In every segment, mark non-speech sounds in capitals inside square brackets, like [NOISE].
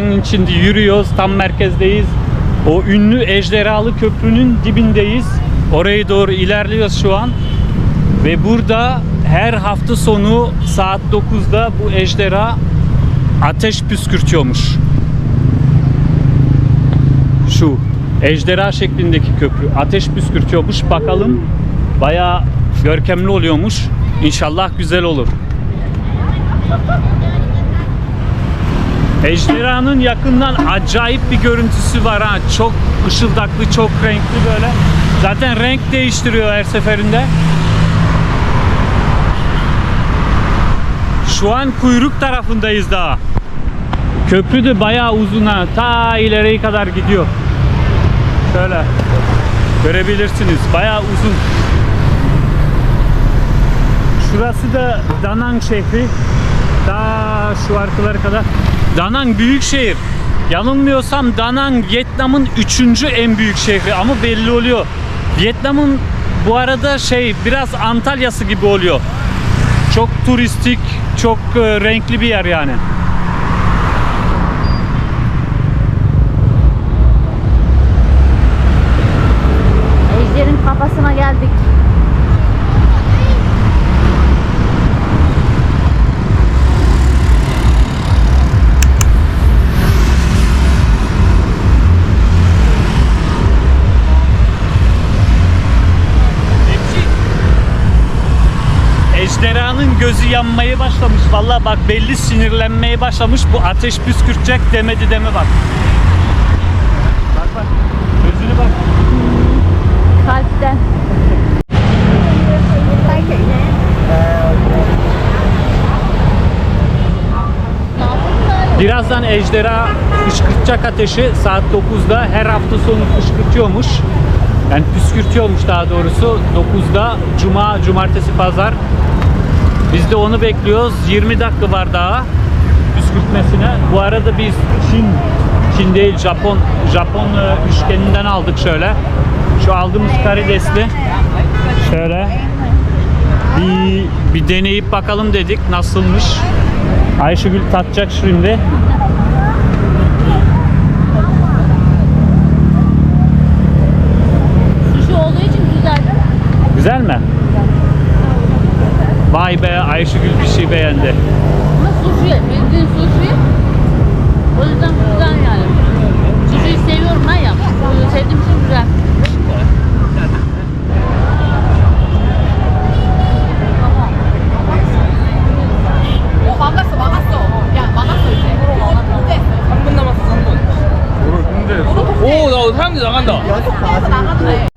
Danang'ın içinde yürüyoruz. Tam merkezdeyiz. O ünlü ejderhalı köprünün dibindeyiz. Oraya doğru ilerliyoruz şu an. Ve burada her hafta sonu saat 9'da bu ejderha ateş püskürtüyormuş. Şu ejderha şeklindeki köprü ateş püskürtüyormuş. Bakalım bayağı görkemli oluyormuş. İnşallah güzel olur. Ejderhanın yakından acayip bir görüntüsü var ha. Çok ışıldaklı, çok renkli böyle. Zaten renk değiştiriyor her seferinde. Şu an kuyruk tarafındayız daha. Köprü de bayağı uzun ha. Ta ileriye kadar gidiyor. Şöyle görebilirsiniz. Bayağı uzun. Şurası da Danang şehri. Daha şu arkalara kadar. Danang büyük şehir. Yanılmıyorsam Danang Vietnam'ın üçüncü en büyük şehri ama belli oluyor. Vietnam'ın bu arada şey biraz Antalya'sı gibi oluyor. Çok turistik, çok e, renkli bir yer yani. Ejder'in kafasına geldik. Ejderhanın gözü yanmaya başlamış. Vallahi bak belli sinirlenmeye başlamış. Bu ateş püskürtecek demedi deme bak. Bak bak. Gözüne bak. Kalpten. Birazdan ejderha fışkırtacak ateşi saat 9'da her hafta sonu fışkırtıyormuş. Yani püskürtüyormuş daha doğrusu 9'da cuma, cumartesi, pazar. Biz de onu bekliyoruz. 20 dakika var daha püskürtmesine. Bu arada biz Çin, Çin değil Japon, Japon e, üçgeninden aldık şöyle. Şu aldığımız karidesli. Şöyle bir, bir deneyip bakalım dedik nasılmış. Ayşegül tatacak şimdi. Ayşegül bir şey beğendi. Ama sushi, bildiğin sushi. O yüzden güzel yani. Sushi'yi seviyorum ben ya. Sevdiğim için güzel. 오, 나 사람들 나간다. 연습 나가도 돼.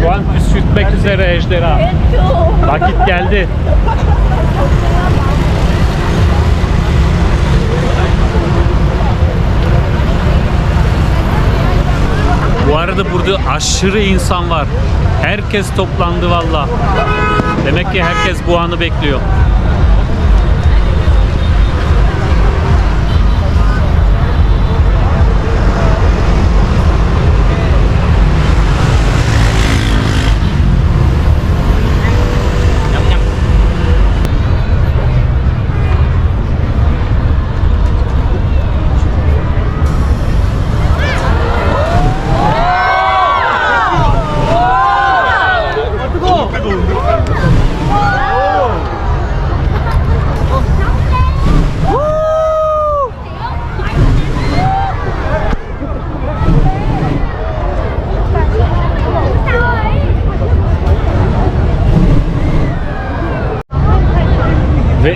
Şu an püskürtmek üzere ejderha. Vakit geldi. Bu arada burada aşırı insan var. Herkes toplandı valla. Demek ki herkes bu anı bekliyor.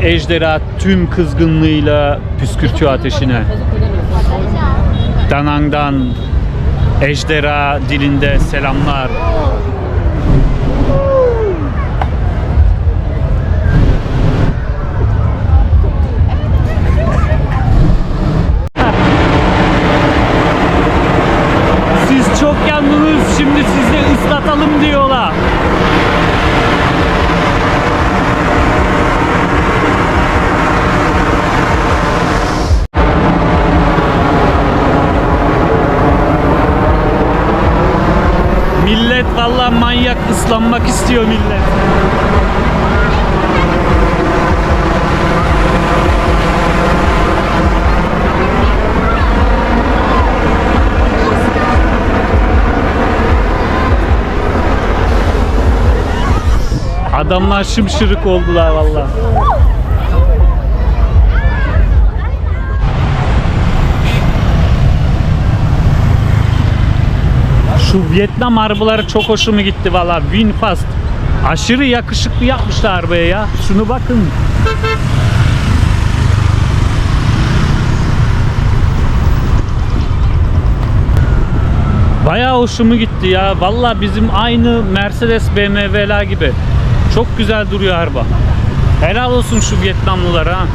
Ejderha tüm kızgınlığıyla püskürtüyor ateşine. Danang'dan ejderha dilinde selamlar. istiyor millet. Adamlar şımşırık oldular valla. Şu Vietnam arabaları çok hoşuma gitti valla. Winfast Aşırı yakışıklı yapmışlar arabaya ya. Şunu bakın. Bayağı hoşuma gitti ya. Valla bizim aynı Mercedes BMW'ler gibi. Çok güzel duruyor araba. Helal olsun şu Vietnamlılara. ha.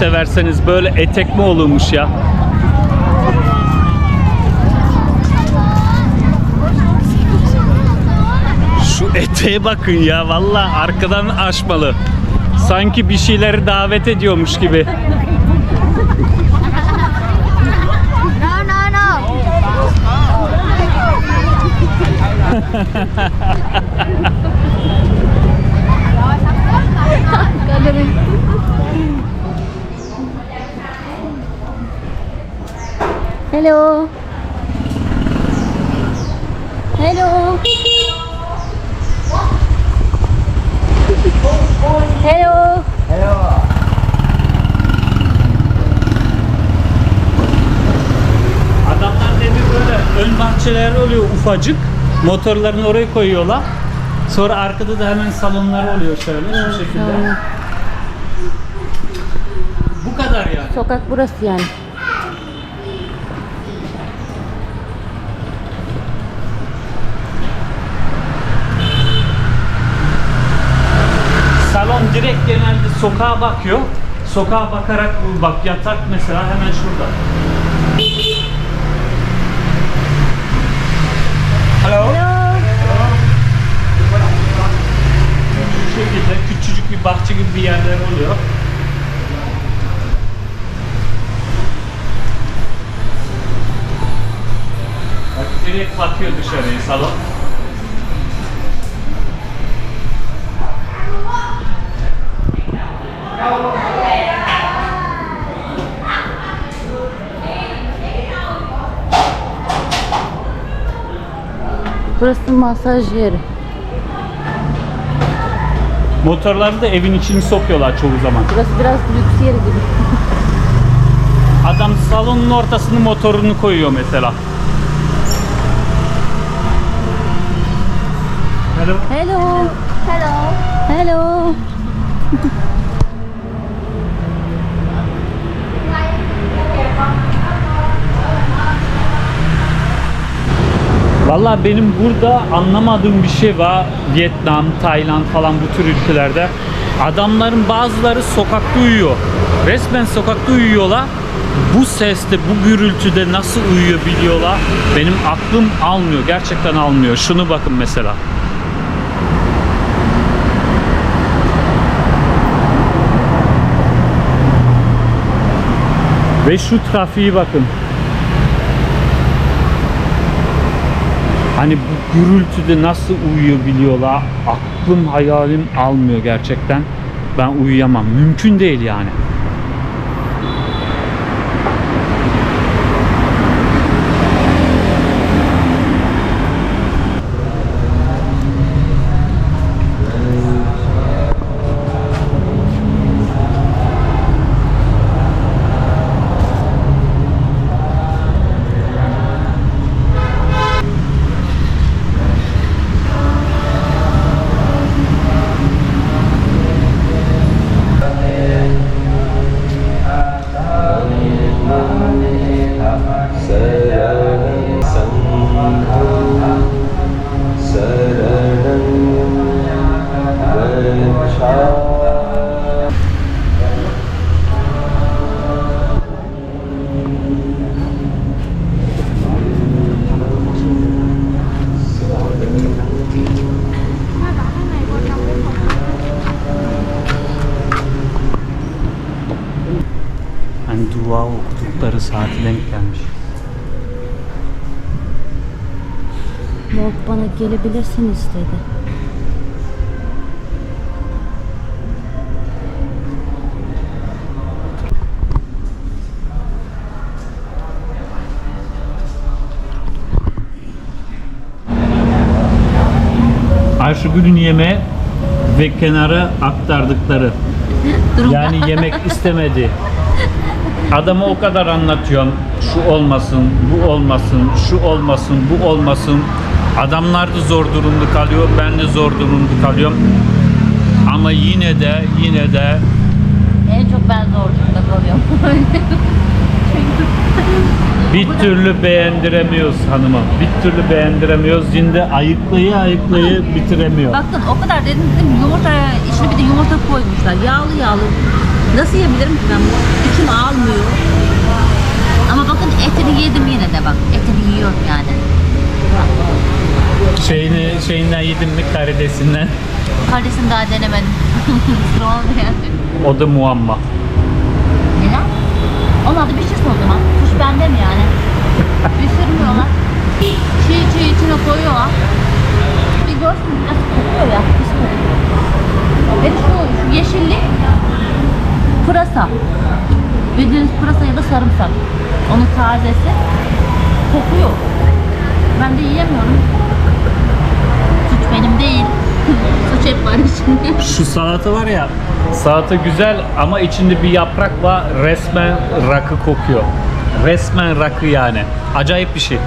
Severseniz böyle etek mi olurmuş ya? Şu eteğe bakın ya valla arkadan aşmalı. Sanki bir şeyleri davet ediyormuş gibi. No no no [LAUGHS] Hello. Hello. Hello. Adamlar dedi böyle ön bahçeler oluyor ufacık. Motorlarını oraya koyuyorlar. Sonra arkada da hemen salonları oluyor şöyle şu şekilde. Bu kadar yani. Sokak burası yani. Salon direkt genelde sokağa bakıyor. Sokağa bakarak bu bak yatak mesela hemen şurada. Hello. Şu şekilde küçücük bir bahçe gibi bir yerler oluyor. Bak direkt bakıyor dışarıya salon. Burası masaj yeri. Motorları da evin içini sokuyorlar çoğu zaman. Burası biraz lüks yeri gibi. Adam salonun ortasını motorunu koyuyor mesela. Hello. Hello. Hello Hello. [LAUGHS] Valla benim burada anlamadığım bir şey var. Vietnam, Tayland falan bu tür ülkelerde. Adamların bazıları sokakta uyuyor. Resmen sokakta uyuyorlar. Bu seste, bu gürültüde nasıl uyuyabiliyorlar? Benim aklım almıyor. Gerçekten almıyor. Şunu bakın mesela. Ve şu trafiği bakın. Hani bu gürültüde nasıl uyuyabiliyorlar? Aklım hayalim almıyor gerçekten. Ben uyuyamam. Mümkün değil yani. Gelebilirsiniz dedi. Ayşegül'ün yemeği ve kenara aktardıkları. Yani yemek istemedi. Adama o kadar anlatıyorum. Şu olmasın, bu olmasın, şu olmasın, bu olmasın. Adamlar da zor durumda kalıyor. Ben de zor durumda kalıyorum. Ama yine de yine de En çok ben zor durumda kalıyorum. [LAUGHS] bir türlü beğendiremiyoruz hanıma. Bir türlü beğendiremiyoruz. Şimdi ayıklayı ayıklayı bitiremiyor. Bakın o kadar dedim dedim yumurta içine bir de yumurta koymuşlar. Yağlı yağlı. Nasıl yiyebilirim ki ben bunu? İçim almıyor. Ama bakın etini yedim yine de bak. Etini yiyorum yani. Şeyini şeyinden yedin mi karidesinden? Kardeşim daha denemedim. [LAUGHS] O da muamma. Neden? Onlar da pişirsin o zaman. Kuş bende mi yani? Pişirmiyorlar. Çiğ çiğ içine koyuyorlar. Bir görsün biraz kokuyor ya. Pis kokuyor. Ve şu, şu yeşillik pırasa. Bildiğiniz pırasa ya da sarımsak. Onun tazesi kokuyor. Ben de yiyemiyorum. Benim değil. [LAUGHS] Suç hep var içinde. Şu salata var ya, salata güzel ama içinde bir yaprak var. Resmen rakı kokuyor. Resmen rakı yani. Acayip bir şey.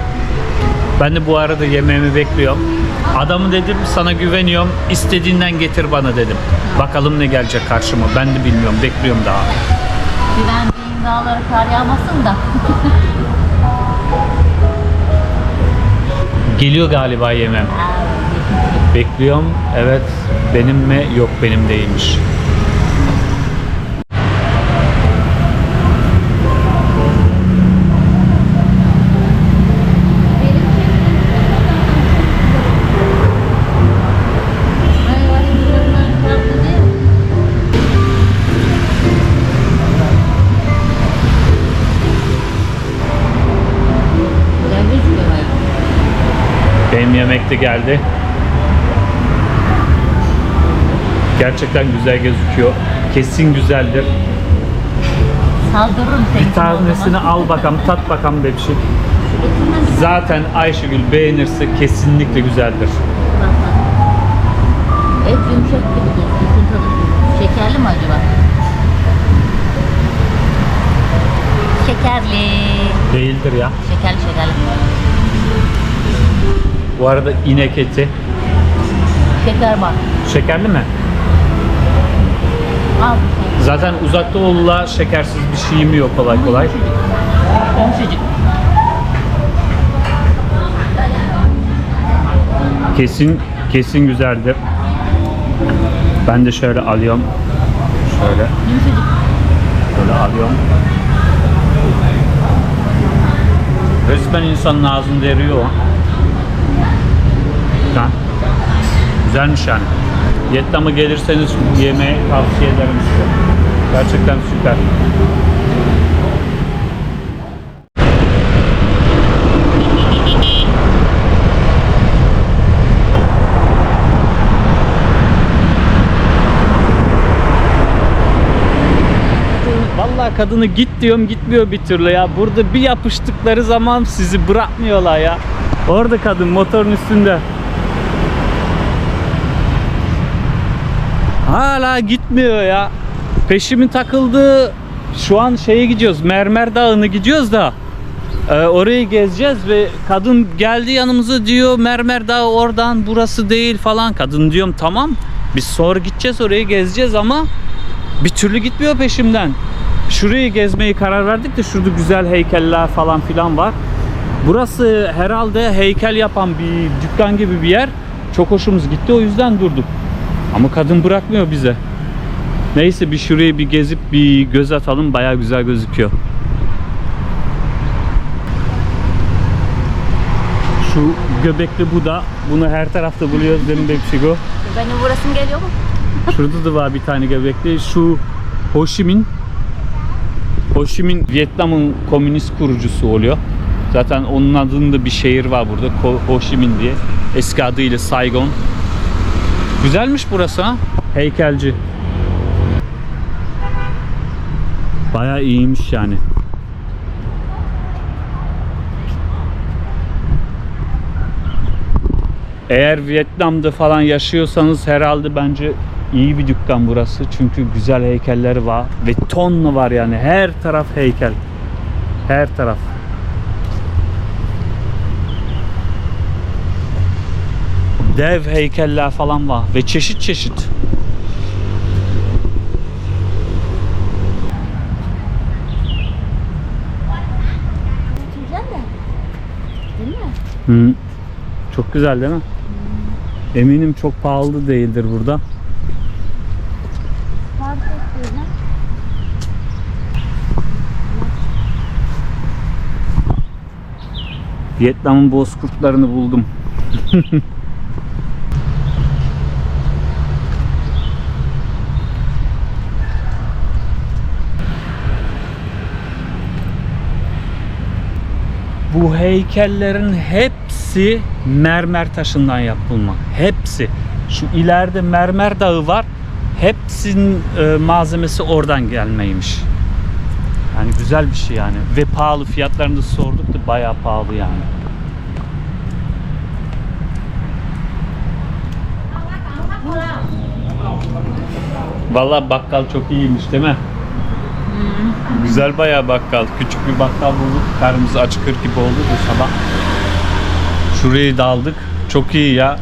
Ben de bu arada yemeğimi bekliyorum. Adamı dedim sana güveniyorum. istediğinden getir bana dedim. Bakalım ne gelecek karşıma. Ben de bilmiyorum. Bekliyorum daha. Güvendiğim dağlara kar yağmasın da. Geliyor galiba yemem. Bekliyorum. Evet. Benim mi? Yok benim değilmiş. Benim yemek geldi. Gerçekten güzel gözüküyor. Kesin güzeldir. Saldırırım seni. Bir tanesini al bakalım, tat bakalım Bebşi. Zaten Ayşegül beğenirse kesinlikle güzeldir. Et yumuşak gibi tadı. Şekerli mi acaba? Şekerli. Değildir ya. Şekerli şekerli. Bu arada inek eti. Şeker var. Şekerli mi? Zaten uzakta olula şekersiz bir şey yemiyor kolay kolay. Kesin kesin güzeldir. Ben de şöyle alıyorum. Şöyle böyle alıyorum. Resmen insanın ağzında eriyor. o. Ha. Güzelmiş yani. Vietnam'a gelirseniz yemeği tavsiye ederim size. Gerçekten süper. Vallahi kadını git diyorum gitmiyor bir türlü ya. Burada bir yapıştıkları zaman sizi bırakmıyorlar ya. Orada kadın motorun üstünde. Hala gitmiyor ya. Peşimin takıldığı şu an şeye gidiyoruz. Mermer Dağı'nı gidiyoruz da. e, orayı gezeceğiz ve kadın geldi yanımıza diyor Mermer Dağı oradan burası değil falan. Kadın diyorum tamam biz sonra gideceğiz orayı gezeceğiz ama bir türlü gitmiyor peşimden. Şurayı gezmeyi karar verdik de şurada güzel heykeller falan filan var. Burası herhalde heykel yapan bir dükkan gibi bir yer. Çok hoşumuz gitti o yüzden durduk. Ama kadın bırakmıyor bize. Neyse bir şurayı bir gezip bir göz atalım. Baya güzel gözüküyor. Şu göbekli Buda. Bunu her tarafta buluyoruz benim Bepsigo. Benim burasım geliyor mu? Şurada da var bir tane göbekli. Şu Ho Chi Minh. Ho Chi Minh Vietnam'ın komünist kurucusu oluyor. Zaten onun adında bir şehir var burada. Ho Chi Minh diye. Eski adıyla Saigon. Güzelmiş burası ha. Heykelci. Bayağı iyiymiş yani. Eğer Vietnam'da falan yaşıyorsanız herhalde bence iyi bir dükkan burası. Çünkü güzel heykelleri var ve tonla var yani her taraf heykel. Her taraf. Dev heykeller falan var ve çeşit çeşit. Hı. Çok güzel değil mi? Eminim çok pahalı değildir burada. Vietnam'ın bozkurtlarını buldum. [LAUGHS] Bu heykellerin hepsi mermer taşından yapılma. Hepsi. Şu ileride mermer dağı var. Hepsinin e, malzemesi oradan gelmeymiş. Yani güzel bir şey yani. Ve pahalı fiyatlarını da sorduk da bayağı pahalı yani. Vallahi bakkal çok iyiymiş değil mi? Güzel bayağı bakkal. Küçük bir bakkal bulduk. Karnımız acıkır gibi oldu bu sabah. Şurayı da aldık. Çok iyi ya.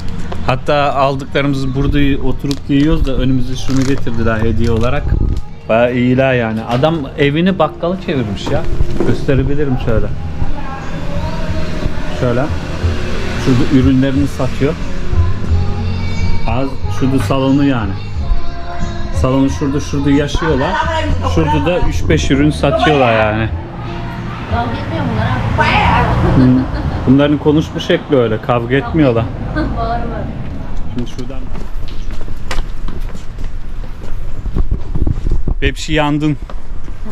Hatta aldıklarımızı burada oturup yiyoruz da önümüze şunu getirdiler hediye olarak. Bayağı iyiler yani. Adam evini bakkalı çevirmiş ya. Gösterebilirim şöyle. Şöyle. Şurada ürünlerini satıyor. Az şurada salonu yani. Salonu şurada şurada yaşıyorlar. Şurada da 3-5 ürün satıyorlar yani. Kavga etmiyor bunlar. Bunların konuşma şekli öyle. Kavga etmiyorlar. Bağırma. Şimdi şuradan Bepşi yandın.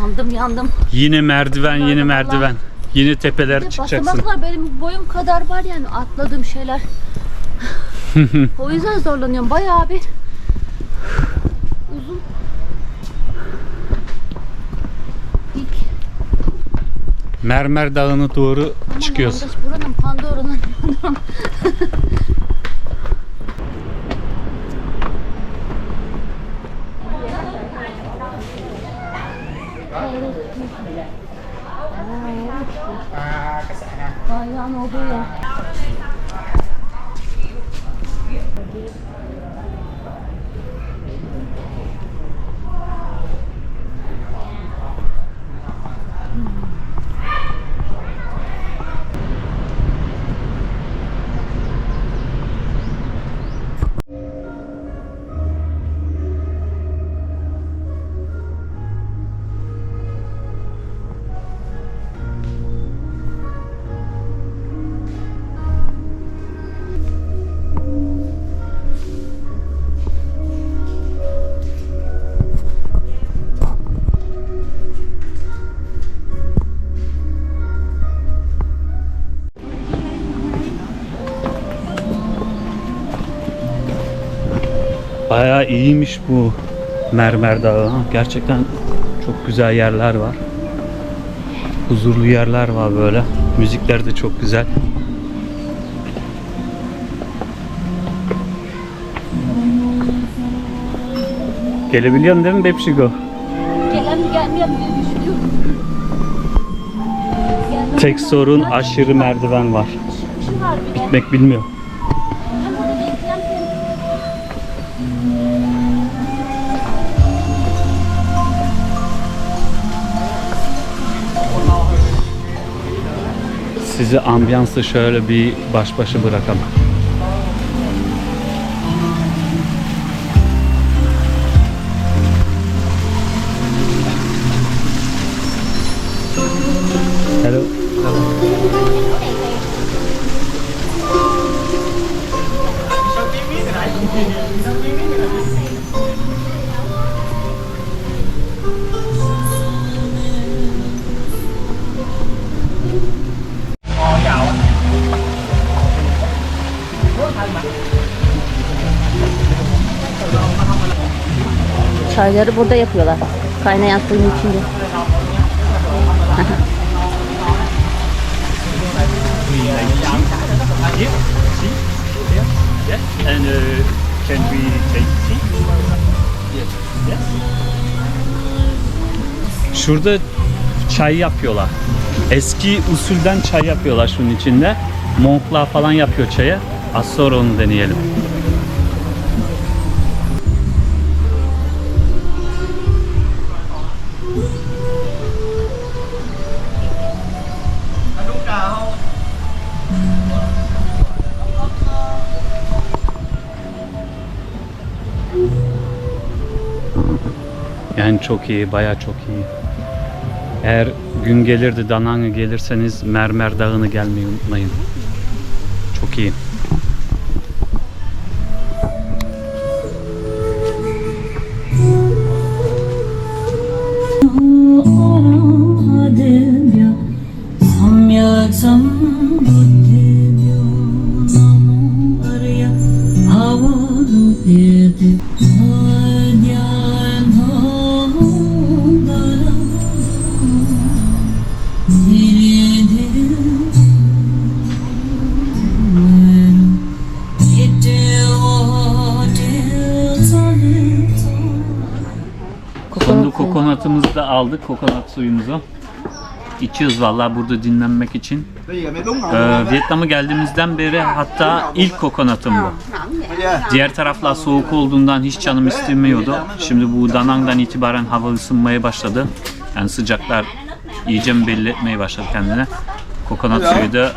Yandım yandım. Yine merdiven, yine Merdiven. merdiven. Yine tepeler Bir de çıkacaksın. Basamaklar benim boyum kadar var yani atladığım şeyler. [LAUGHS] o yüzden zorlanıyorum. Bayağı bir Mermer Dağı'na doğru Aman çıkıyoruz. yandaş buranın Pandora'nın. [LAUGHS] Ayağın olduğu yer. Bayağı iyiymiş bu Mermer Dağı. Gerçekten Çok güzel yerler var. Huzurlu yerler var böyle. Müzikler de çok güzel. Gelebiliyorsun değil mi Bepşigo? Gelen gelmeyen diye düşünüyorum. Tek sorun aşırı merdiven var. Gitmek bilmiyor. Sizi ambiyansla şöyle bir baş başa bırakalım. Çayları burada yapıyorlar. Kaynayan suyun içinde. And can we take tea? Yes. Yes. Şurada çay yapıyorlar. Eski usulden çay yapıyorlar şunun içinde. Monklar falan yapıyor çayı. Az sonra onu deneyelim. Çok iyi, baya çok iyi. Eğer gün gelir de Danang'a gelirseniz Mermer Dağı'nı gelmeyi unutmayın. Çok iyi. Aldık. Kokonat suyumuzu. İçiyoruz vallahi burada dinlenmek için. Ee, Vietnam'a geldiğimizden beri hatta ilk kokonatım bu. Diğer taraflar soğuk olduğundan hiç canım istemiyordu. Şimdi bu Danang'dan itibaren hava ısınmaya başladı. Yani sıcaklar iyice belli etmeye başladı kendine. Kokonat suyu da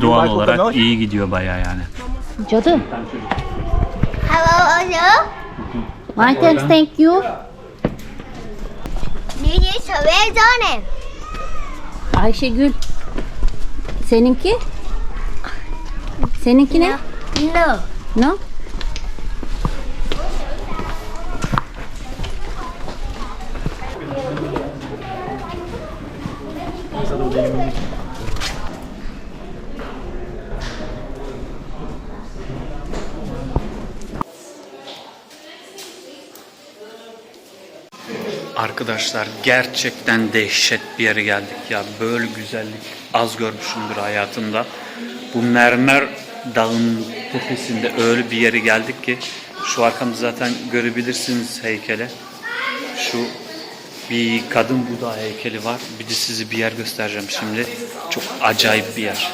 doğal olarak iyi gidiyor bayağı yani. Cadı. Hello My thanks, thank you. Nè Ayşegül. Seninki? Seninki ne? No No? Arkadaşlar gerçekten dehşet bir yere geldik ya. Böyle güzellik az görmüşümdür hayatımda. Bu mermer dağın tepesinde öyle bir yere geldik ki şu arkamda zaten görebilirsiniz heykeli. Şu bir kadın Buda heykeli var. Bir de size bir yer göstereceğim şimdi. Çok acayip bir yer.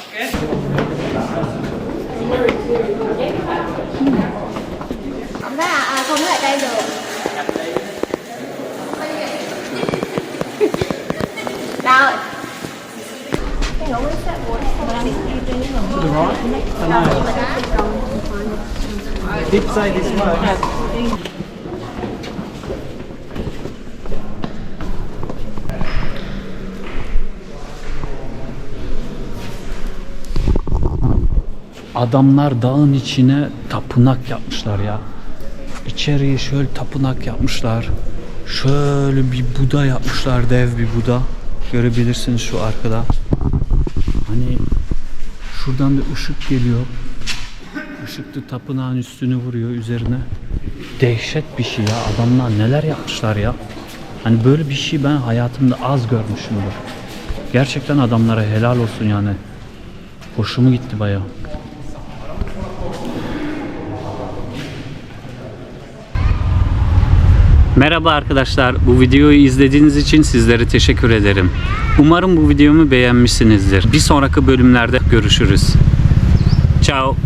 Adamlar dağın içine tapınak yapmışlar ya. İçeriye şöyle tapınak yapmışlar. Şöyle bir Buda yapmışlar, dev bir Buda. Görebilirsiniz şu arkada. Hani şuradan da ışık geliyor. Da tapınağın üstünü vuruyor üzerine. Dehşet bir şey ya. Adamlar neler yapmışlar ya. Hani böyle bir şey ben hayatımda az görmüşümdür. Gerçekten adamlara helal olsun yani. Hoşuma gitti bayağı. Merhaba arkadaşlar. Bu videoyu izlediğiniz için sizlere teşekkür ederim. Umarım bu videomu beğenmişsinizdir. Bir sonraki bölümlerde görüşürüz. Ciao.